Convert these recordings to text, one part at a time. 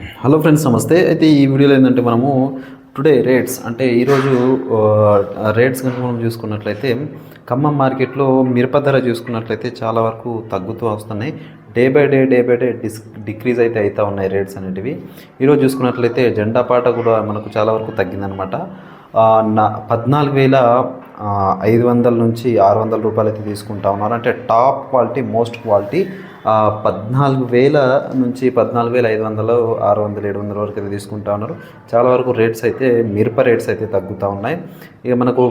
Hello friends నమస్తే. అయితే ఈ వీడియోలో ఏంటంటే మనము టుడే రేట్స్ అంటే ఈరోజు రేట్స్ కనుక మనం చూసుకున్నట్లయితే ఖమ్మం మార్కెట్లో మిరప ధర చూసుకున్నట్లయితే చాలా వరకు తగ్గుతూ వస్తున్నాయి. Day by day day by day dis decrease అయితే అవుతూ ఉన్నాయి రేట్స్ అనేటివి. ఈరోజు చూసుకున్నట్లయితే జెండా పాట కూడా మనకు చాలా వరకు తగ్గిందనమాట నా పద్నాలుగు వేల ఐదు వందల నుంచి ఆరు వందల రూపాయలు అయితే తీసుకుంటా ఉన్నారు. అంటే టాప్ క్వాలిటీ మోస్ట్ క్వాలిటీ పద్నాలుగు వేల నుంచి పద్నాలుగు వేల ఐదు వందలు ఆరు వందలు ఏడు వందల వరకు అయితే తీసుకుంటా ఉన్నారు. చాలా వరకు రేట్స్ అయితే మిరప రేట్స్ అయితే తగ్గుతూ ఉన్నాయి. ఇక మనకు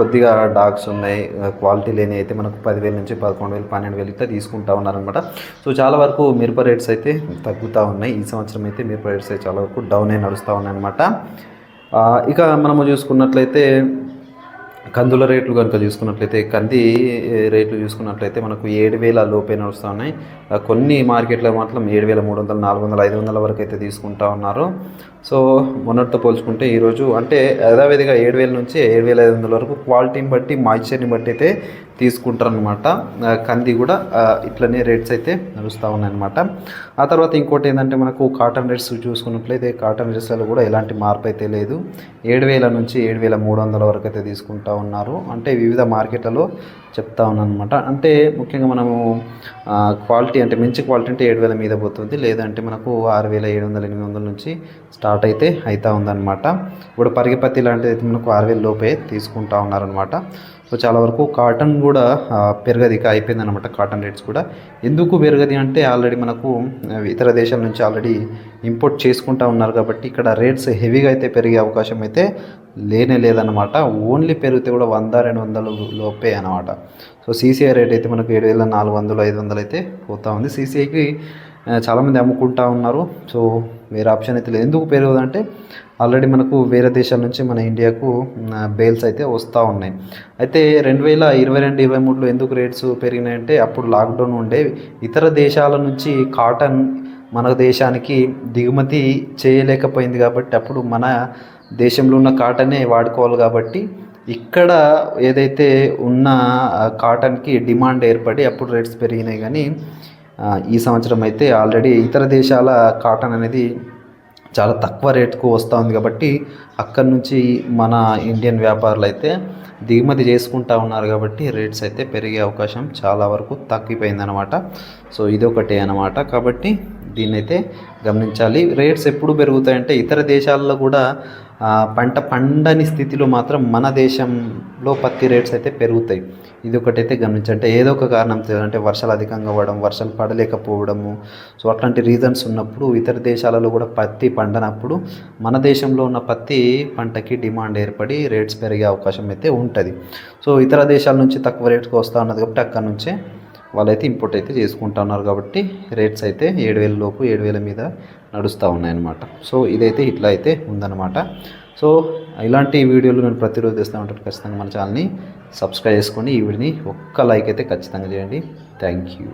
కొద్దిగా డాగ్స్ ఉన్నాయి క్వాలిటీ లేని అయితే మనకు పదివేల నుంచి పదకొండు వేలు పన్నెండు వేలు అయితే తీసుకుంటా ఉన్నారనమాట సో చాలా వరకు మిరప రేట్స్ అయితే తగ్గుతూ ఉన్నాయి. ఈ సంవత్సరం అయితే మిరప రేట్స్ అయితే చాలా వరకు డౌన్ అయి నడుస్తూ ఉన్నాయి అనమాట ఇక మనము చూసుకున్నట్లయితే కందుల రేట్లు కనుక చూసుకున్నట్లయితే కంది రేట్లు చూసుకున్నట్లయితే మనకు ఏడు వేల లోపే నడుస్తూ ఉన్నాయి కొన్ని మార్కెట్లో మాత్రం ఏడు వేల మూడు వందల నాలుగు వందల ఐదు వందల వరకు అయితే తీసుకుంటా ఉన్నారు. సో మొన్నటితో పోల్చుకుంటే ఈరోజు అంటే యథావిధిగా ఏడు వేల నుంచి ఏడు వేల ఐదు వందల వరకు క్వాలిటీని బట్టి మాయిశ్చర్ని బట్టి అయితే తీసుకుంటారనమాట కంది కూడా ఇట్లనే రేట్స్ అయితే నడుస్తూ ఉన్నాయన్నమాట. ఆ తర్వాత ఇంకోటి ఏంటంటే మనకు కాటన్ రేట్స్ చూసుకున్నట్లయితే కాటన్ రేట్స్లలో కూడా ఎలాంటి మార్పు అయితే లేదు. ఏడు వేల నుంచి ఏడు వేల మూడు వందల వరకు అయితే తీసుకుంటా ఉన్నారు. అంటే వివిధ మార్కెట్లలో చెప్తా ఉన్నాను అనమాట అంటే ముఖ్యంగా మనము క్వాలిటీ అంటే మంచి క్వాలిటీ అంటే ఏడు వేల మీద పోతుంది. లేదంటే మనకు ఆరు వేల ఏడు వందల ఎనిమిది వందల నుంచి స్టార్ట్ అయితే అవుతూ ఉందన్నమాట. ఇప్పుడు పరిగెపత్తి లాంటిది అయితే మనకు ఆరు వేల లోపే తీసుకుంటా ఉన్నారనమాట సో చాలా వరకు కాటన్ కూడా పెరగది అయిపోయింది అనమాట కాటన్ రేట్స్ కూడా. ఎందుకు పెరగది అంటే ఆల్రెడీ మనకు ఇతర దేశాల నుంచి ఆల్రెడీ ఇంపోర్ట్ చేసుకుంటా ఉన్నారు కాబట్టి ఇక్కడ రేట్స్ హెవీగా అయితే పెరిగే అవకాశం అయితే లేనే లేదనమాట ఓన్లీ పెరిగితే కూడా వంద రెండు వందలు లోపే అనమాట సో సీసీఐ రేట్ అయితే మనకు ఏడు వేల నాలుగు వందలు ఐదు వందలు అయితే పోతూ ఉంది. సీసీఐకి చాలామంది అమ్ముకుంటా ఉన్నారు. సో వేరే ఆప్షన్ అయితే లేదు. ఎందుకు పెరగదంటే ఆల్రెడీ మనకు వేరే దేశాల నుంచి మన ఇండియాకు బేల్స్ అయితే వస్తూ ఉన్నాయి. అయితే రెండు వేల ఇరవై రెండు ఇరవై మూడులో ఎందుకు రేట్స్ పెరిగినాయంటే అప్పుడు లాక్డౌన్ ఉండే ఇతర దేశాల నుంచి కాటన్ మన దేశానికి దిగుమతి చేయలేకపోయింది కాబట్టి అప్పుడు మన దేశంలో ఉన్న కాటనే వాడుకోవాలి కాబట్టి ఇక్కడ ఏదైతే ఉన్న కాటన్కి డిమాండ్ ఏర్పడి అప్పుడు రేట్స్ పెరిగినాయి కానీ ఈ సంవత్సరం అయితే ఆల్రెడీ ఇతర దేశాల కాటన్ అనేది చాలా తక్కువ రేటుకు వస్తూ ఉంది కాబట్టి అక్కడి నుంచి మన ఇండియన్ వ్యాపారులు అయితే దిగుమతి చేసుకుంటా ఉన్నారు కాబట్టి రేట్స్ అయితే పెరిగే అవకాశం చాలా వరకు తగ్గిపోయిందనమాట సో ఇదొకటే అనమాట కాబట్టి దీన్ని అయితే గమనించాలి. రేట్స్ ఎప్పుడు పెరుగుతాయంటే ఇతర దేశాల్లో కూడా పంట పండని స్థితిలో మాత్రం మన దేశంలో పత్తి రేట్స్ అయితే పెరుగుతాయి. ఇది ఒకటైతే గమనించంటే ఏదో ఒక కారణం అంటే వర్షాలు అధికంగా అవ్వడం వర్షాలు పడలేకపోవడము. సో అట్లాంటి రీజన్స్ ఉన్నప్పుడు ఇతర దేశాలలో కూడా పత్తి పండనప్పుడు మన దేశంలో ఉన్న పత్తి పంటకి డిమాండ్ ఏర్పడి రేట్స్ పెరిగే అవకాశం అయితే ఉంటుంది. సో ఇతర దేశాల నుంచి తక్కువ రేట్స్కి వస్తూ ఉన్నది కాబట్టి అక్కడ నుంచే వాళ్ళైతే ఇంపోర్ట్ అయితే చేసుకుంటా ఉన్నారు కాబట్టి రేట్స్ అయితే ఏడు వేల లోపు ఏడు వేల మీద నడుస్తూ ఉన్నాయన్నమాట. సో ఇదైతే ఇట్లా అయితే ఉందన్నమాట. సో ఇలాంటి వీడియోలు నేను ప్రతిరోజు తెస్తూ ఉంటాను. ఖచ్చితంగా మన ఛానల్ని సబ్స్క్రైబ్ చేసుకొని ఈ వీడియోని ఒక్క లైక్ అయితే ఖచ్చితంగా చేయండి. Thank you